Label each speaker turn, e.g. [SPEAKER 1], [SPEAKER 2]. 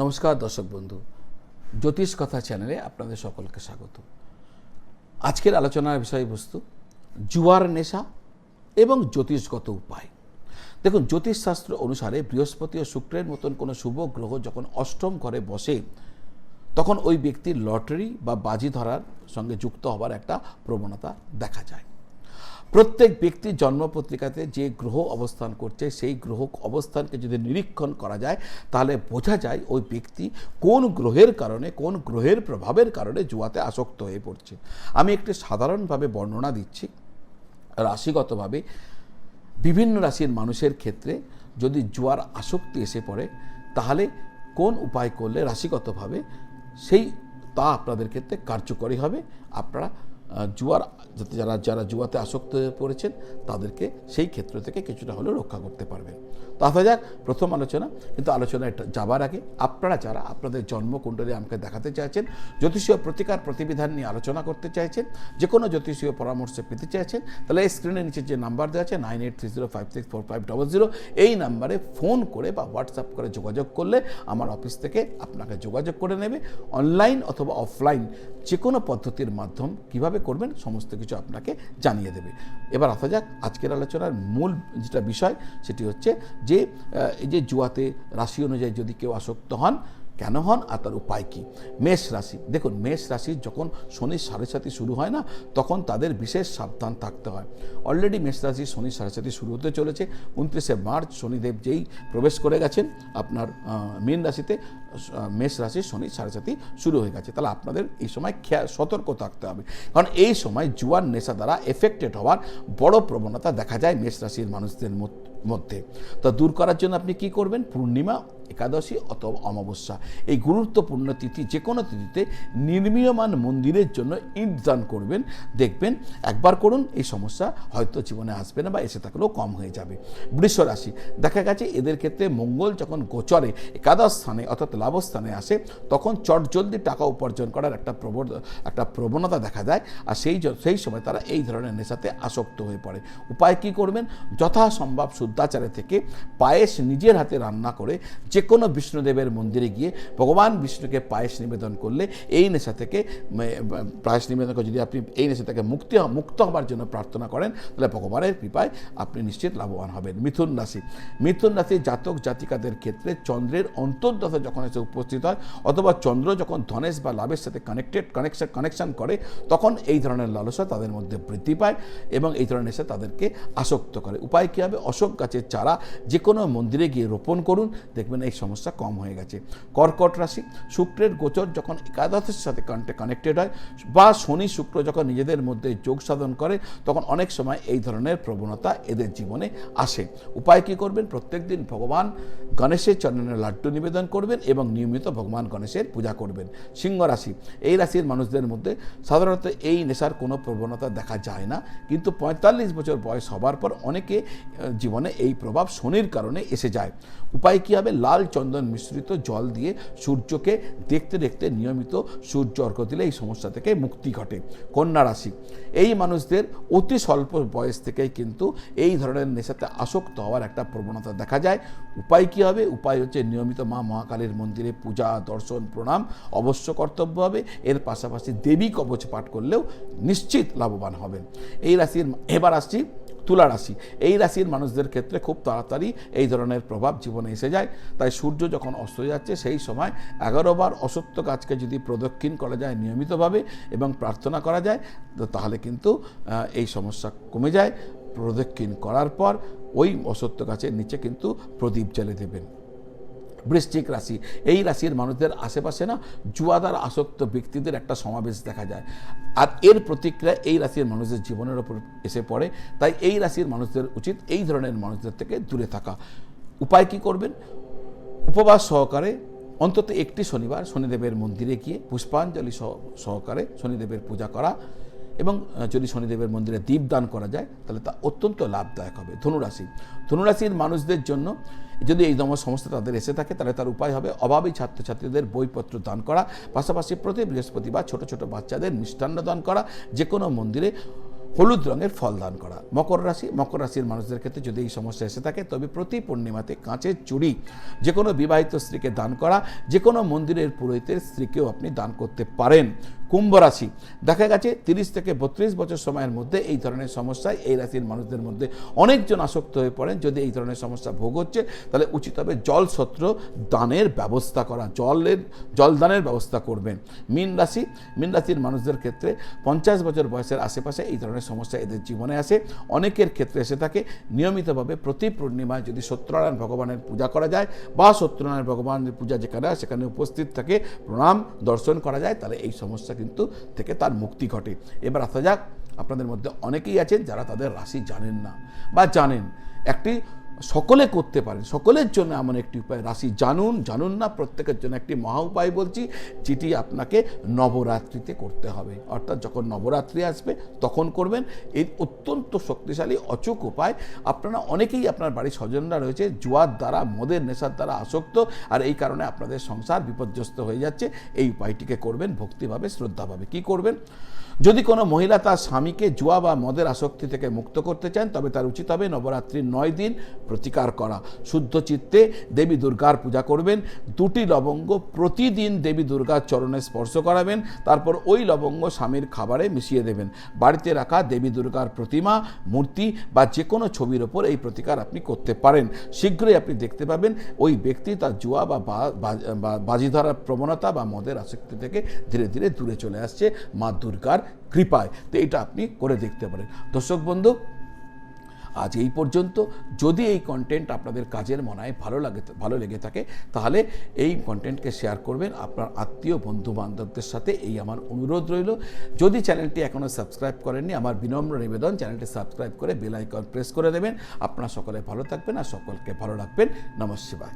[SPEAKER 1] নমস্কার দর্শক বন্ধু, জ্যোতিষ কথা চ্যানেলে আপনাদের সকলকে স্বাগত। আজকের আলোচনার বিষয়বস্তু, জুয়ার নেশা এবং জ্যোতিষগত উপায়। দেখুন জ্যোতিষশাস্ত্র অনুসারে বৃহস্পতি ও শুক্রের মতন কোনো শুভ গ্রহ যখন অষ্টম ঘরে বসে, তখন ওই ব্যক্তির লটারি বা বাজি ধরার সঙ্গে যুক্ত হবার একটা প্রবণতা দেখা যায়। প্রত্যেক ব্যক্তির জন্মপত্রিকাতে যে গ্রহ অবস্থান করছে, সেই গ্রহ অবস্থানকে যদি নিরীক্ষণ করা যায়, তাহলে বোঝা যায় ওই ব্যক্তি কোন গ্রহের কারণে, কোন গ্রহের প্রভাবের কারণে জুয়াতে আসক্ত হয়ে পড়ছে। আমি একটি সাধারণভাবে বর্ণনা দিচ্ছি। রাশিগতভাবে বিভিন্ন রাশির মানুষের ক্ষেত্রে যদি জুয়ার আসক্তি এসে পড়ে, তাহলে কোন উপায় করলে রাশিগতভাবে সেই তা আপনাদের ক্ষেত্রে কার্যকরী হবে? আপনারা জুয়ার, যাতে যারা যারা জুয়াতে আসক্ত হয়ে পড়েছেন, তাদেরকে সেই ক্ষেত্র থেকে কিছুটা হলেও রক্ষা করতে পারবেন। তো আসা যাক, প্রথম আলোচনা, কিন্তু আলোচনায় যাবার আগে, আপনারা যারা আপনাদের জন্মকুণ্ডলী আমাকে দেখাতে চাইছেন, জ্যোতিষীয় প্রতিকার প্রতিবিধান নিয়ে আলোচনা করতে চাইছেন যে কোনো জ্যোতিষীয় পরামর্শ পেতে চাইছেন, তাহলে এই স্ক্রিনের নিচে যে নাম্বার দেওয়া আছে nine eight three zero five six four five double zero এই নাম্বারে ফোন করে বা হোয়াটসঅ্যাপ করে যোগাযোগ করলে আমার অফিস থেকে আপনাকে যোগাযোগ করে নেবে। অনলাইন অথবা অফলাইন যে কোনো পদ্ধতির মাধ্যম কীভাবে করবেন, সমস্ত কিছু আপনাকে জানিয়ে দেবে। এবার আসা যাক আজকের আলোচনার মূল যেটা বিষয়, সেটি হচ্ছে যে এই যে জুয়াতে রাশি অনুযায়ী যদি কেউ আসক্ত হন, কেন হন আর তার উপায় কী? মেষ রাশি, দেখুন মেষ রাশির যখন শনির সাড়ে সাথী শুরু হয় না, তখন তাদের বিশেষ সাবধান থাকতে হয়। অলরেডি মেষ রাশির শনির সাড়ে সাথী শুরু হতে চলেছে, উনত্রিশে মার্চ শনিদেব যেই প্রবেশ করে গেছেন, আপনার মীন রাশিতে মেষ রাশির শনি সাড়ে সাথী শুরু হয়ে গেছে। তাহলে আপনাদের এই সময় খেয়াল সতর্ক থাকতে হবে। কারণ এই সময় জুয়ার নেশা দ্বারা এফেক্টেড হওয়ার বড় প্রবণতা দেখা যায় মেষ রাশির মানুষদের মধ্যে। তা দূর করার জন্য আপনি কি করবেন? পূর্ণিমা, একাদশী অথবা অমাবস্যা। এই গুরুত্বপূর্ণ তিথি যে কোনো তিথিতে নির্মীয়মান মন্দিরের জন্য ইট দান করবেন। দেখবেন একবার করুন, এই সমস্যা হয়তো জীবনে আসবে না বা এসে থাকলেও কম হয়ে যাবে। বৃষ রাশি দেখা গেছে এদের ক্ষেত্রে মঙ্গল যখন গোচরে একাদশ স্থানে অর্থাৎ লাভস্থানে আসে, তখন চটজলদি টাকা উপার্জন করার একটা প্রবণ, একটা প্রবণতা দেখা যায় আর সেই সেই সময় তারা এই ধরনের নেশাতে আসক্ত হয়ে পড়ে। উপায় কি করবেন? যথাসম্ভব শুদ্ধাচারে থেকে পায়েস নিজের হাতে রান্না করে যে কোনো বিষ্ণুদেবের মন্দিরে গিয়ে ভগবান বিষ্ণুকে পায়েস নিবেদন করলে এই নেশা থেকে পায়েস নিবেদন করে যদি আপনি এই নেশা থেকে মুক্তি, মুক্ত হবার জন্য প্রার্থনা করেন, তাহলে ভগবানের কৃপায় আপনি নিশ্চিত লাভবান হবেন। মিথুন রাশি। মিথুন রাশি জাতক জাতিকাদের ক্ষেত্রে চন্দ্রের অন্তর্দশা যখন এসে উপস্থিত হয়, অথবা চন্দ্র যখন ধনেশ বা লাভের সাথে কানেক্টেড কানেকশন কানেকশন করে, তখন এই ধরনের লালসা তাদের মধ্যে বৃদ্ধি পায় এবং এই ধরনের নেশা তাদেরকে আসক্ত করে। উপায় কী হবে? অশোক গাছের চারা যে কোনো মন্দিরে গিয়ে রোপণ করুন, দেখবেন এই সমস্যা কম হয়ে গেছে। কর্কট রাশি, শুক্রের গোচর যখন একাদশের সাথে কানেক্টেড হয় বা শনি শুক্র যখন নিজেদের মধ্যে যোগ সাধন করে, তখন অনেক সময় এই ধরনের প্রবণতা এদের জীবনে আসে। উপায় কী করবেন? প্রত্যেক দিন ভগবান গণেশের চরণের লাড্ডু নিবেদন করবেন এবং নিয়মিত ভগবান গণেশের পূজা করবেন। সিংহ রাশি, এই রাশির মানুষদের মধ্যে সাধারণত এই নেশার কোনো প্রবণতা দেখা যায় না। কিন্তু পঁয়তাল্লিশ বছর বয়স হবার পর অনেকে জীবনে এই প্রভাব শনির কারণে এসে যায়। উপায় কী হবে? লাল চন্দন মিশ্রিত জল দিয়ে সূর্যকে দেখতে দেখতে নিয়মিত সূর্য অর্ঘ্য দিলে এই সমস্যা থেকে মুক্তি ঘটে। কন্যা রাশি, এই মানুষদের অতি স্বল্প বয়স থেকেই কিন্তু এই ধরনের নেশাতে আসক্ত হওয়ার একটা প্রবণতা দেখা যায়। উপায় কী হবে? উপায় হচ্ছে নিয়মিত মা মহাকালীর মন্দিরে পূজা, দর্শন, প্রণাম অবশ্য কর্তব্য হবে। এর পাশাপাশি দেবী কবচ পাঠ করলেও নিশ্চিত লাভবান হবেন। এই রাশির এবার আসছি তুলা রাশি। এই রাশির মানুষদের ক্ষেত্রে খুব তাড়াতাড়ি এই ধরনের প্রভাব জীবনে এসে যায়। তাই সূর্য যখন অস্ত যাচ্ছে, সেই সময় এগারো বার অসত্য গাছকে যদি প্রদক্ষিণ করা যায় নিয়মিতভাবে এবং প্রার্থনা করা যায় তাহলে কিন্তু এই সমস্যা কমে যায়। প্রদক্ষিণ করার পর ওই অসত্য গাছের নিচে কিন্তু প্রদীপ জ্বালে দেবেন। বৃশ্চিক রাশি। এই রাশির মানুষদের আশেপাশে না জুয়াদার আসক্ত ব্যক্তিদের একটা সমাবেশ দেখা যায়। আর এর প্রতিক্রিয়া এই রাশির মানুষদের জীবনের ওপর এসে পড়ে। তাই এই রাশির মানুষদের উচিত এই ধরনের মানুষদের থেকে দূরে থাকা। উপায় কি করবেন? উপবাস সহকারে অন্তত একটি শনিবার শনিদেবের মন্দিরে গিয়ে পুষ্পাঞ্জলি সহ- সহকারে শনিদেবের পূজা করা। এবং যদি শনিদেবের মন্দিরে দীপ দান করা যায়, তাহলে তা অত্যন্ত লাভদায়ক হবে। ধনুরাশি। ধনুরাশির মানুষদের জন্য যদি এই ধরনের সমস্যা তাদের এসে থাকে, তাহলে তার উপায় হবে অভাবী ছাত্রছাত্রীদের বইপত্র দান করা, পাশাপাশি প্রতি বৃহস্পতিবার ছোট ছোট বাচ্চাদের মিষ্টান্ন দান করা যে কোনো মন্দিরে হলুদ রঙের ফল দান করা। মকর রাশি, মকর রাশির মানুষদের ক্ষেত্রে যদি এই সমস্যা এসে থাকে, তবে প্রতি পূর্ণিমাতে কাঁচের চুড়ি যে কোনো বিবাহিত স্ত্রীকে দান করা যে কোনো মন্দিরের পুরোহিতের স্ত্রীকেও আপনি দান করতে পারেন। কুম্ভ রাশি। দেখা গেছে তিরিশ থেকে বত্রিশ বছর সময়ের মধ্যে এই ধরনের সমস্যায় এই রাশির মানুষদের মধ্যে অনেকজন আসক্ত হয়ে পড়েন। যদি এই ধরনের সমস্যা ভোগ হচ্ছে, তাহলে উচিত হবে জল সত্র দানের ব্যবস্থা করা, জলের জলদানের ব্যবস্থা করবেন। মিন রাশি, মিন রাশির মানুষদের ক্ষেত্রে পঞ্চাশ বছর বয়সের আশেপাশে এই ধরনের সমস্যা এদের জীবনে আসে। অনেকের ক্ষেত্রে এসে থাকে, নিয়মিতভাবে প্রতি পূর্ণিমায় যদি সত্যনারায়ণ ভগবানের পূজা করা যায় বা সত্যনারায়ণ ভগবানের পূজা যেখানে সেখানে উপস্থিত থাকে, প্রণাম, দর্শন করা যায়, তাহলে এই সমস্যা কিন্তু থেকে তার মুক্তি ঘটে। এবার আসা যাক, আপনাদের মধ্যে অনেকেই আছেন যারা তাদের রাশি জানেন না বা জানেন। একটি সকলে করতে পারেন, সকলের জন্য এমন একটি উপায়। রাশি জানুন জানুন না, প্রত্যেকের জন্য একটি মহা উপায় বলছি, যেটি আপনাকে নবরাত্রিতে করতে হবে। অর্থাৎ যখন নবরাত্রি আসবে, তখন করবেন। এর অত্যন্ত শক্তিশালী, অচুক উপায়, আপনারা অনেকেই আপনার বাড়ির স্বজনরা রয়েছে, জুয়ার দ্বারা, মদের নেশার দ্বারা আসক্ত, আর এই কারণে আপনাদের সংসার বিপর্যস্ত হয়ে যাচ্ছে। এই উপায়টিকে করবেন, ভক্তিভাবে, শ্রদ্ধাভাবে। কি করবেন? যদি কোনো মহিলা তার স্বামীকে জুয়া বা মদের আসক্তি থেকে মুক্ত করতে চান, তবে তার উচিত হবে নবরাত্রির নয় দিন প্রতিকার করা। শুদ্ধ চিত্তে দেবী দুর্গার পূজা করবেন, দুটি লবঙ্গ প্রতিদিন দেবী দুর্গার চরণে স্পর্শ করাবেন, তারপর ওই লবঙ্গ স্বামীর খাবারে মিশিয়ে দেবেন। বাড়িতে রাখা দেবী দুর্গার প্রতিমা, মূর্তি বা যে কোনো ছবির ওপর এই প্রতিকার আপনি করতে পারেন। শীঘ্রই আপনি দেখতে পাবেন ওই ব্যক্তি তার জুয়া বা বাজি ধরার প্রবণতা বা মদের আসক্তি থেকে ধীরে ধীরে দূরে চলে আসছে মা দুর্গার কৃপায়। তো এটা আপনি করে দেখতে পারেন। দর্শক বন্ধু, আজ এই পর্যন্ত। যদি এই কন্টেন্ট আপনাদের কাজের মনে হয় ভালো লাগে, ভালো লেগে থাকে, তাহলে এই কন্টেন্টকে শেয়ার করবেন। আপনার আত্মীয় বন্ধু বান্ধবদের সাথে এই আমার অনুরোধ রইল। যদি চ্যানেলটি এখনও সাবস্ক্রাইব করেননি, আমার বিনম্র নিবেদন চ্যানেলটি সাবস্ক্রাইব করে বেল আইকন প্রেস করে দেবেন। আপনারা সকলে ভালো থাকবেন আর সকলকে ভালো রাখবেন। নমস্কার